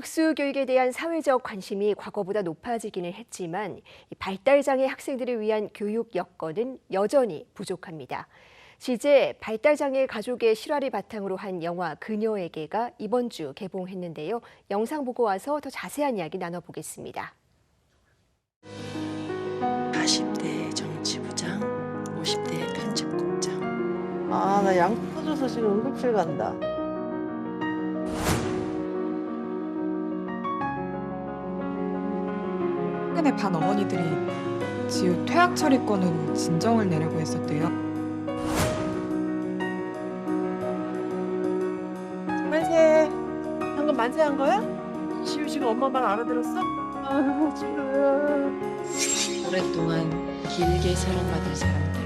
특수교육에 대한 사회적 관심이 과거보다 높아지기는 했지만 이 발달장애 학생들을 위한 교육 여건은 여전히 부족합니다. 실제 발달장애 가족의 실화를 바탕으로 한 영화 그녀에게가 이번 주 개봉했는데요. 영상 보고 와서 더 자세한 이야기 나눠보겠습니다. 40대 정치부장, 50대 편집국장. 아, 나 양 터져서 지금 응급실 간다. 최근에 반 어머니들이 지우 퇴학 처리권은 진정을 내려고 했었대요. 만세. 방금 만세한 거야? 시우 씨가 엄마 말 알아들었어? 아, 지우야. 오랫동안 길게 사랑받을 사람들.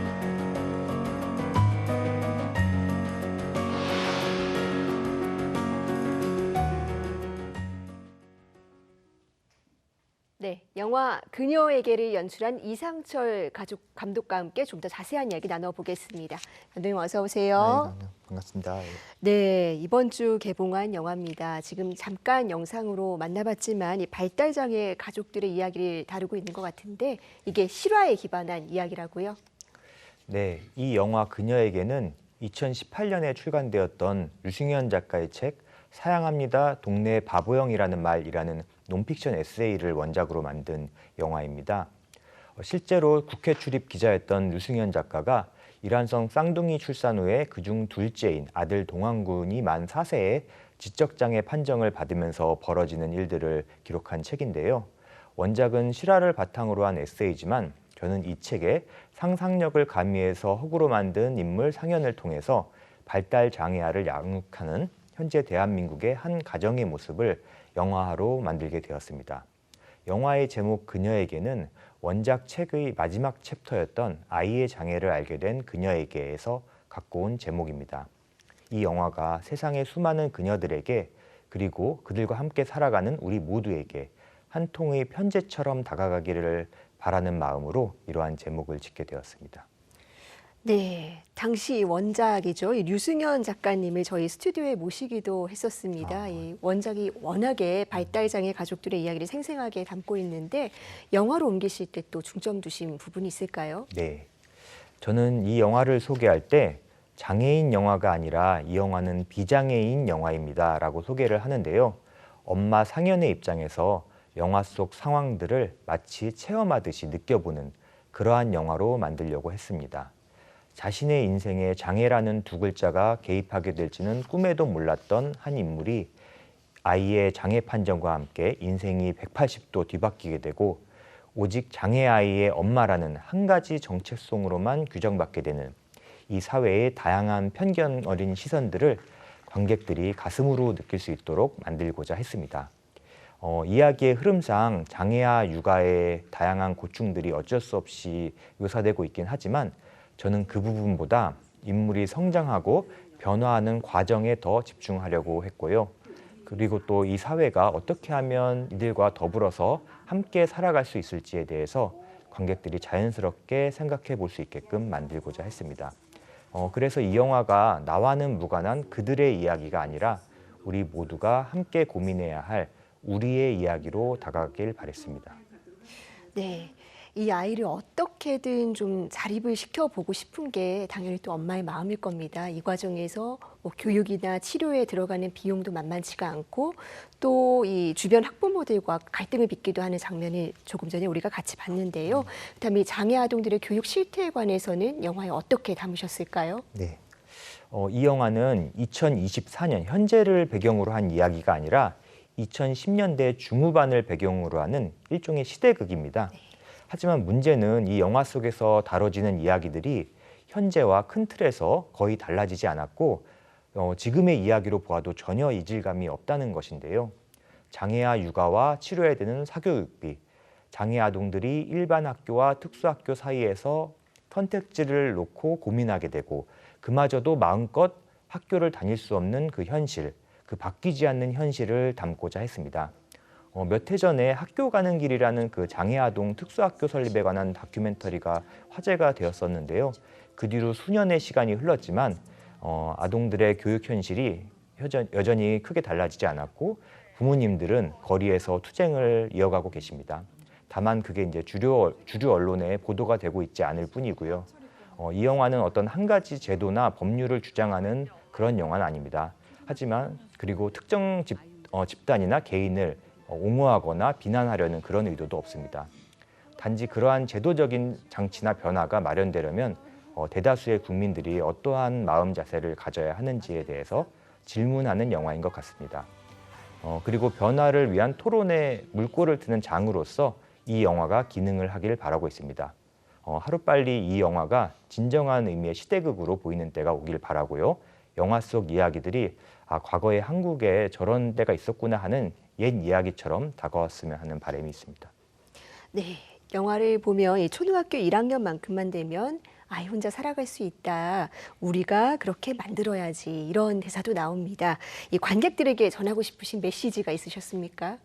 영화 그녀에게를 연출한 이상철 가족 감독과 함께 좀 더 자세한 이야기 나눠보겠습니다. 감독님 어서 오세요. 네, 반갑습니다. 예. 네, 이번 주 개봉한 영화입니다. 지금 잠깐 영상으로 만나봤지만 이 발달 장애 가족들의 이야기를 다루고 있는 것 같은데 이게 실화에 기반한 이야기라고요? 네, 이 영화 그녀에게는 2018년에 출간되었던 유승현 작가의 책 사양합니다. 동네 바보형이라는 말이라는 논픽션 에세이를 원작으로 만든 영화입니다. 어, 실제로 국회 출입 기자였던 유승현 작가가 이란성 쌍둥이 출산 후에 그중 둘째인 아들 동환군이 만 4세에 지적장애 판정을 받으면서 벌어지는 일들을 기록한 책인데요. 원작은 실화를 바탕으로 한 에세이지만 저는 이 책에 상상력을 가미해서 허구로 만든 인물 상연을 통해서 발달 장애아를 양육하는 현재 대한민국의 한 가정의 모습을 영화화로 만들게 되었습니다. 영화의 제목 그녀에게는 원작 책의 마지막 챕터였던 아이의 장애를 알게 된 그녀에게에서 갖고 온 제목입니다. 이 영화가 세상의 수많은 그녀들에게 그리고 그들과 함께 살아가는 우리 모두에게 한 통의 편지처럼 다가가기를 바라는 마음으로 이러한 제목을 짓게 되었습니다. 네, 당시 원작이죠. 이 류승현 작가님을 저희 스튜디오에 모시기도 했었습니다. 아. 이 원작이 워낙에 발달장애 가족들의 이야기를 생생하게 담고 있는데 영화로 옮기실 때 또 중점 두신 부분이 있을까요? 네. 저는 이 영화를 소개할 때 장애인 영화가 아니라 이 영화는 비장애인 영화입니다라고 소개를 하는데요. 엄마 상현의 입장에서 영화 속 상황들을 마치 체험하듯이 느껴보는 그러한 영화로 만들려고 했습니다. 자신의 인생에 장애라는 두 글자가 개입하게 될지는 꿈에도 몰랐던 한 인물이 아이의 장애 판정과 함께 인생이 180도 뒤바뀌게 되고 오직 장애 아이의 엄마라는 한 가지 정체성으로만 규정받게 되는 이 사회의 다양한 편견 어린 시선들을 관객들이 가슴으로 느낄 수 있도록 만들고자 했습니다. 어, 이야기의 흐름상 장애아 육아의 다양한 고충들이 어쩔 수 없이 묘사되고 있긴 하지만 저는 그 부분보다 인물이 성장하고 변화하는 과정에 더 집중하려고 했고요. 그리고 또 이 사회가 어떻게 하면 이들과 더불어서 함께 살아갈 수 있을지에 대해서 관객들이 자연스럽게 생각해 볼 수 있게끔 만들고자 했습니다. 어, 그래서 이 영화가 나와는 무관한 그들의 이야기가 아니라 우리 모두가 함께 고민해야 할 우리의 이야기로 다가가길 바랬습니다. 네. 이 아이를 어떻게든 좀 자립을 시켜보고 싶은 게 당연히 또 엄마의 마음일 겁니다. 이 과정에서 뭐 교육이나 치료에 들어가는 비용도 만만치가 않고 또 이 주변 학부모들과 갈등을 빚기도 하는 장면을 조금 전에 우리가 같이 봤는데요. 그다음에 이 장애 아동들의 교육 실태에 관해서는 영화에 어떻게 담으셨을까요? 네. 어, 이 영화는 2024년 현재를 배경으로 한 이야기가 아니라 2010년대 중후반을 배경으로 하는 일종의 시대극입니다. 하지만 문제는 이 영화 속에서 다뤄지는 이야기들이 현재와 큰 틀에서 거의 달라지지 않았고 어, 지금의 이야기로 보아도 전혀 이질감이 없다는 것인데요. 장애아 육아와 치료해야 되는 사교육비, 장애 아동들이 일반 학교와 특수학교 사이에서 선택지를 놓고 고민하게 되고 그마저도 마음껏 학교를 다닐 수 없는 그 현실, 그 바뀌지 않는 현실을 담고자 했습니다. 어, 몇해 전에 학교 가는 길이라는 그 장애아동 특수학교 설립에 관한 다큐멘터리가 화제가 되었었는데요. 그 뒤로 수년의 시간이 흘렀지만 어, 아동들의 교육 현실이 여전, 여전히 크게 달라지지 않았고 부모님들은 거리에서 투쟁을 이어가고 계십니다. 다만 그게 이제 주류 주류 언론에 보도가 되고 있지 않을 뿐이고요. 어, 이 영화는 어떤 한 가지 제도나 법률을 주장하는 그런 영화는 아닙니다. 하지만 그리고 특정 집, 어, 집단이나 개인을 어, 옹호하거나 비난하려는 그런 의도도 없습니다. 단지 그러한 제도적인 장치나 변화가 마련되려면 어, 대다수의 국민들이 어떠한 마음 자세를 가져야 하는지에 대해서 질문하는 영화인 것 같습니다. 어, 그리고 변화를 위한 토론에 물꼬를 트는 장으로서 이 영화가 기능을 하길 바라고 있습니다. 어, 하루빨리 이 영화가 진정한 의미의 시대극으로 보이는 때가 오길 바라고요. 영화 속 이야기들이 아, 과거에 한국에 저런 때가 있었구나 하는 옛 이야기처럼 다가왔으면 하는 바람이 있습니다. 네, 영화를 보면 이 초등학교 1학년만큼만 되면 아이 혼자 살아갈 수 있다. 우리가 그렇게 만들어야지. 이런 대사도 나옵니다. 이 관객들에게 전하고 싶으신 메시지가 있으셨습니까?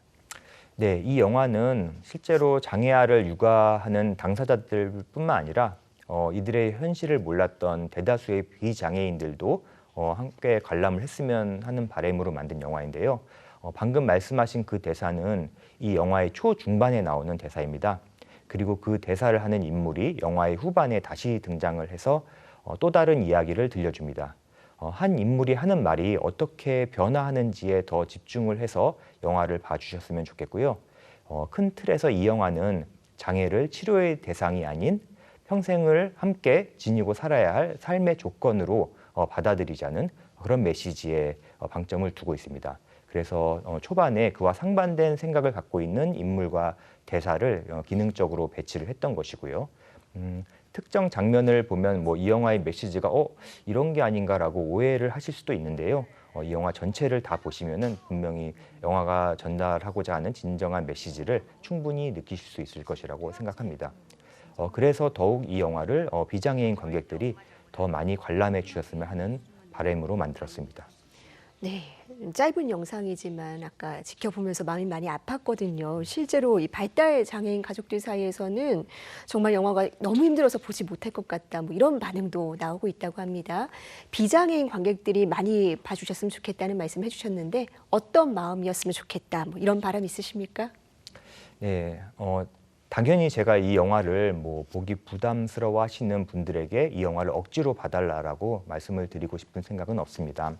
네, 이 영화는 실제로 장애아를 육아하는 당사자들뿐만 아니라 어, 이들의 현실을 몰랐던 대다수의 비장애인들도 어, 함께 관람을 했으면 하는 바람으로 만든 영화인데요. 어, 방금 말씀하신 그 대사는 이 영화의 초중반에 나오는 대사입니다. 그리고 그 대사를 하는 인물이 영화의 후반에 다시 등장을 해서 어, 또 다른 이야기를 들려줍니다. 어, 한 인물이 하는 말이 어떻게 변화하는지에 더 집중을 해서 영화를 봐주셨으면 좋겠고요. 어, 큰 틀에서 이 영화는 장애를 치료의 대상이 아닌 평생을 함께 지니고 살아야 할 삶의 조건으로 어, 받아들이자는 그런 메시지에 어, 방점을 두고 있습니다. 그래서 어, 초반에 그와 상반된 생각을 갖고 있는 인물과 대사를 어, 기능적으로 배치를 했던 것이고요. 음, 특정 장면을 보면 뭐 이 영화의 메시지가 어 이런 게 아닌가라고 오해를 하실 수도 있는데요. 어, 이 영화 전체를 다 보시면은 분명히 영화가 전달하고자 하는 진정한 메시지를 충분히 느끼실 수 있을 것이라고 생각합니다. 어, 그래서 더욱 이 영화를 어, 비장애인 관객들이 더 많이 관람해 주셨으면 하는 바람으로 만들었습니다. 네, 짧은 영상이지만 아까 지켜보면서 마음이 많이 아팠거든요. 실제로 이 발달 장애인 가족들 사이에서는 정말 영화가 너무 힘들어서 보지 못할 것 같다. 뭐 이런 반응도 나오고 있다고 합니다. 비장애인 관객들이 많이 봐주셨으면 좋겠다는 말씀 해주셨는데 어떤 마음이었으면 좋겠다. 뭐 이런 바람 있으십니까? 네, 어, 당연히 제가 이 영화를 뭐 보기 부담스러워 하시는 분들에게 이 영화를 억지로 봐달라라고 말씀을 드리고 싶은 생각은 없습니다.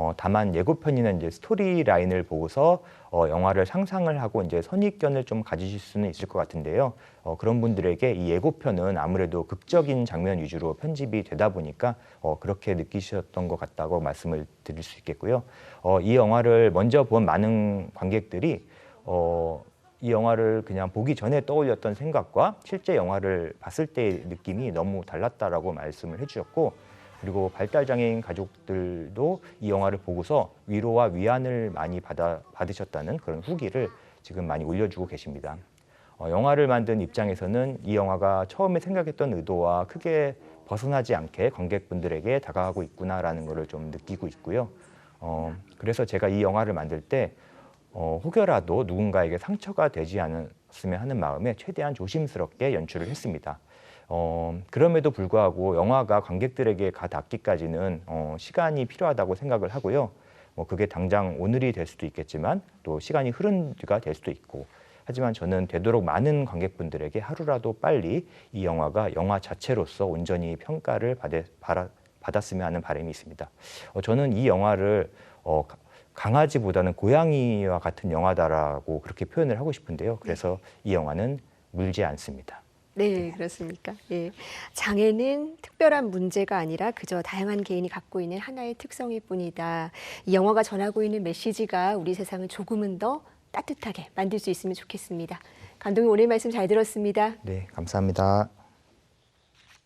어, 다만 예고편이나 이제 스토리 라인을 보고서 어, 영화를 상상을 하고 이제 선입견을 좀 가지실 수는 있을 것 같은데요. 어, 그런 분들에게 이 예고편은 아무래도 극적인 장면 위주로 편집이 되다 보니까 어, 그렇게 느끼셨던 것 같다고 말씀을 드릴 수 있겠고요. 어, 이 영화를 먼저 본 많은 관객들이 어, 이 영화를 그냥 보기 전에 떠올렸던 생각과 실제 영화를 봤을 때의 느낌이 너무 달랐다라고 말씀을 해주셨고 그리고 발달장애인 가족들도 이 영화를 보고서 위로와 위안을 많이 받아, 받으셨다는 그런 후기를 지금 많이 올려주고 계십니다. 어, 영화를 만든 입장에서는 이 영화가 처음에 생각했던 의도와 크게 벗어나지 않게 관객분들에게 다가가고 있구나라는 것을 좀 느끼고 있고요. 어, 그래서 제가 이 영화를 만들 때 어, 혹여라도 누군가에게 상처가 되지 않았으면 하는 마음에 최대한 조심스럽게 연출을 했습니다. 어, 그럼에도 불구하고 영화가 관객들에게 가 닿기까지는 어, 시간이 필요하다고 생각을 하고요. 뭐 그게 당장 오늘이 될 수도 있겠지만 또 시간이 흐른 뒤가 될 수도 있고 하지만 저는 되도록 많은 관객분들에게 하루라도 빨리 이 영화가 영화 자체로서 온전히 평가를 받에, 받아, 받았으면 하는 바람이 있습니다. 어, 저는 이 영화를 어, 가- 강아지보다는 고양이와 같은 영화다라고 그렇게 표현을 하고 싶은데요. 그래서 이 영화는 물지 않습니다. 네, 그렇습니까? 예. 장애는 특별한 문제가 아니라 그저 다양한 개인이 갖고 있는 하나의 특성일 뿐이다. 이 영화가 전하고 있는 메시지가 우리 세상을 조금은 더 따뜻하게 만들 수 있으면 좋겠습니다. 감독님 오늘 말씀 잘 들었습니다. 네, 감사합니다.